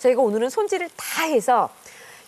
저희가 오늘은 손질을 다 해서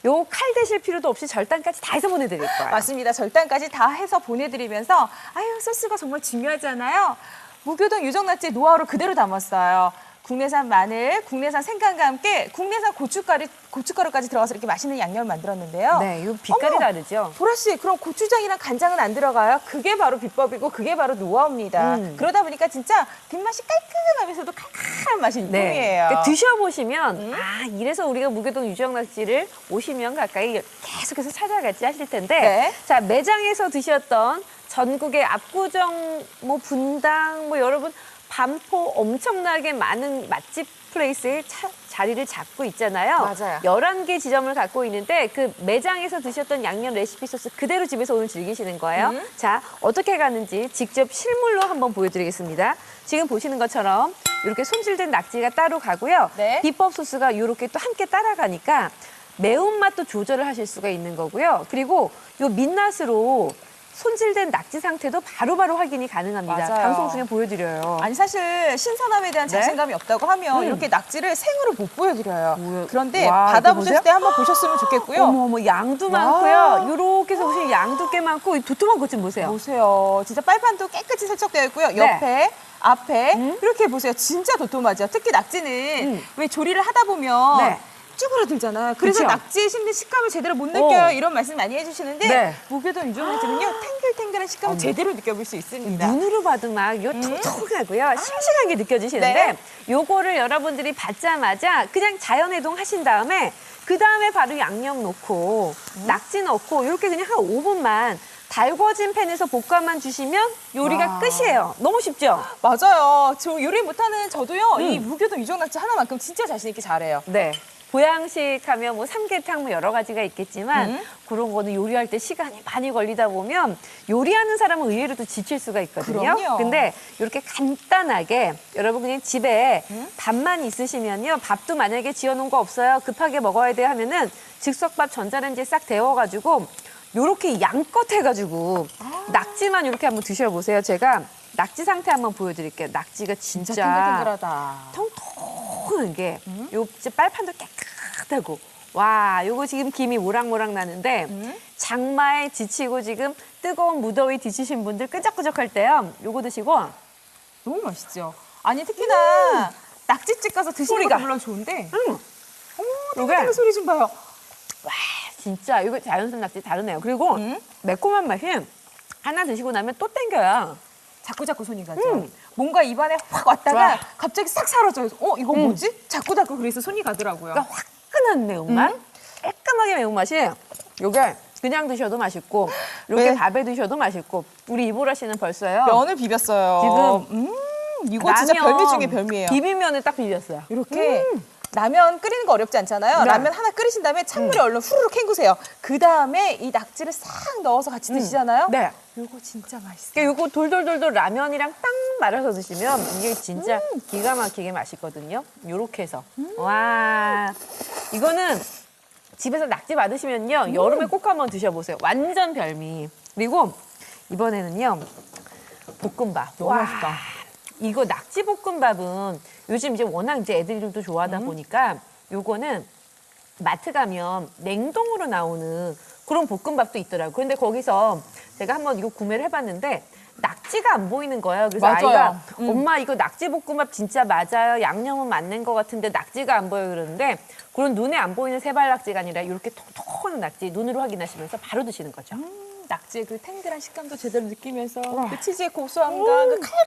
요 칼 대실 필요도 없이 절단까지 다 해서 보내드릴 거예요. 맞습니다. 절단까지 다 해서 보내드리면서 아유 소스가 정말 중요하잖아요. 무교동 유정낙지 노하우를 그대로 담았어요. 국내산 마늘, 국내산 생강과 함께 국내산 고춧가루, 고춧가루까지 들어가서 이렇게 맛있는 양념을 만들었는데요. 네, 요 빛깔이 어머, 다르죠. 보라 씨, 그럼 고추장이랑 간장은 안 들어가요? 그게 바로 비법이고 그게 바로 노하우입니다. 음. 그러다 보니까 진짜 뒷맛이 깔끔하면서도 칼칼한 맛이 일품이에요. 그러니까 드셔보시면 아 이래서 우리가 무교동 유정 낙지를 오시면 가까이 계속해서 찾아갔지 하실 텐데 네. 자 매장에서 드셨던 전국의 압구정 뭐 분당 뭐 여러분 반포 엄청나게 많은 맛집 플레이스에 차- 자리를 잡고 있잖아요. 맞아요. 11개 지점을 갖고 있는데 그 매장에서 드셨던 양념 레시피 소스 그대로 집에서 오늘 즐기시는 거예요. 음. 자, 어떻게 가는지 직접 실물로 한번 보여드리겠습니다. 지금 보시는 것처럼 이렇게 손질된 낙지가 따로 가고요. 네. 비법 소스가 이렇게 또 함께 따라가니까 매운맛도 조절을 하실 수가 있는 거고요. 그리고 요 민낯으로 손질된 낙지 상태도 바로 바로 확인이 가능합니다. 맞아요. 방송 중에 보여드려요. 아니 사실 신선함에 대한 네? 자신감이 없다고 하면 음. 이렇게 낙지를 생으로 못 보여드려요. 뭐야. 그런데 와, 보세요? 때 한번 보셨으면 좋겠고요. 어머 어머 양도 와. 많고요. 요렇게 해서 보시면 양도 꽤 많고 이 도톰한 것 좀 보세요. 보세요. 진짜 빨판도 깨끗이 세척되어 있고요. 네. 옆에, 앞에 음. 이렇게 보세요. 진짜 도톰하죠. 특히 낙지는 음. 왜 조리를 하다 보면 네. 쭈그러들잖아요. 그래서 그쵸? 낙지의 씹는 식감을 제대로 못 느껴요. 어. 이런 말씀 많이 해주시는데 네. 무교동 유종낙지는요 탱글탱글한 식감을 제대로 느껴볼 수 있습니다. 눈으로 봐도 막요 통통하고요. 싱싱한 게 느껴지시는데 네. 요거를 여러분들이 받자마자 그냥 자연 해동 하신 다음에 그 다음에 바로 양념 넣고 낙지 넣고 이렇게 그냥 한 5분만 달궈진 팬에서 볶아만 주시면 요리가 와. 끝이에요. 너무 쉽죠? 맞아요. 저 요리 못하는 저도요. 이 음. 무교동 유종낙지 하나만큼 진짜 자신 있게 잘해요. 네. 보양식 하면 뭐 삼계탕 뭐 여러 가지가 있겠지만 음. 그런 거는 요리할 때 시간이 많이 걸리다 보면 요리하는 사람은 의외로 또 지칠 수가 있거든요. 그럼요. 근데 이렇게 간단하게 여러분 그냥 집에 음. 밥만 있으시면요. 밥도 만약에 지어놓은 거 없어요. 급하게 먹어야 돼 하면은 즉석밥 전자레인지에 싹 데워가지고 요렇게 양껏 해가지고 아. 낙지만 이렇게 한번 드셔보세요. 제가 낙지 상태 한번 보여드릴게요. 낙지가 진짜 진짜 탱글탱글하다. 통통 한 게, 요 빨판도 깨끗하고, 와, 요거 지금 김이 모락모락 나는데, 음. 장마에 지치고 지금 뜨거운 무더위 드시신 분들 끄적끄적할 때요, 요거 드시고, 너무 맛있죠. 아니 특히나 낙지집 가서 드시는 소리가. 것도 물론 좋은데 음, 어머 요게- 소리 좀 봐요. 진짜 이거 자연산 낙지 다르네요. 그리고 음. 매콤한 맛이 하나 드시고 나면 또 땡겨요. 자꾸 자꾸 손이 가죠. 음. 뭔가 입안에 확 왔다가 와. 갑자기 싹 사라져요. 어 이거 음. 뭐지? 자꾸 자꾸 그래서 손이 가더라고요. 그러니까 화끈한 매운맛, 음. 깔끔하게 매운맛이 요게 그냥 드셔도 맛있고, 이렇게 네. 밥에 드셔도 맛있고, 우리 이보라 씨는 벌써요. 면을 비볐어요. 지금 음, 이거 진짜 라면 별미 중에 별미예요. 비빔면을 딱 비볐어요. 이렇게 라면 끓이는 거 어렵지 않잖아요. 네. 라면 하나 끓이신 다음에 찬물에 얼른 후루룩 헹구세요. 그 다음에 이 낙지를 싹 넣어서 같이 드시잖아요. 네. 이거 진짜 맛있어요. 그러니까 요거 돌돌돌돌 라면이랑 딱 말아서 드시면 이게 진짜 기가 막히게 맛있거든요. 요렇게 해서. 와. 이거는 집에서 낙지 받으시면요. 여름에 꼭 한번 드셔보세요. 완전 별미. 그리고 이번에는요. 볶음밥. 너무 맛있다. 이거 낙지 볶음밥은 요즘 이제 워낙 이제 애들도 좋아하다 보니까 요거는 마트 가면 냉동으로 나오는 그런 볶음밥도 있더라고요. 근데 거기서 제가 한번 이거 구매를 해봤는데 낙지가 안 보이는 거예요. 그래서 맞아요. 아이가 음. 엄마 이거 낙지 볶음밥 진짜 맞아요. 양념은 맞는 것 같은데 낙지가 안 보여 그러는데 그런 눈에 안 보이는 세발 낙지가 아니라 이렇게 통통한 낙지 눈으로 확인하시면서 바로 드시는 거죠. 음, 낙지의 그 탱글한 식감도 제대로 느끼면서 그 치즈의 고소함과 그 칼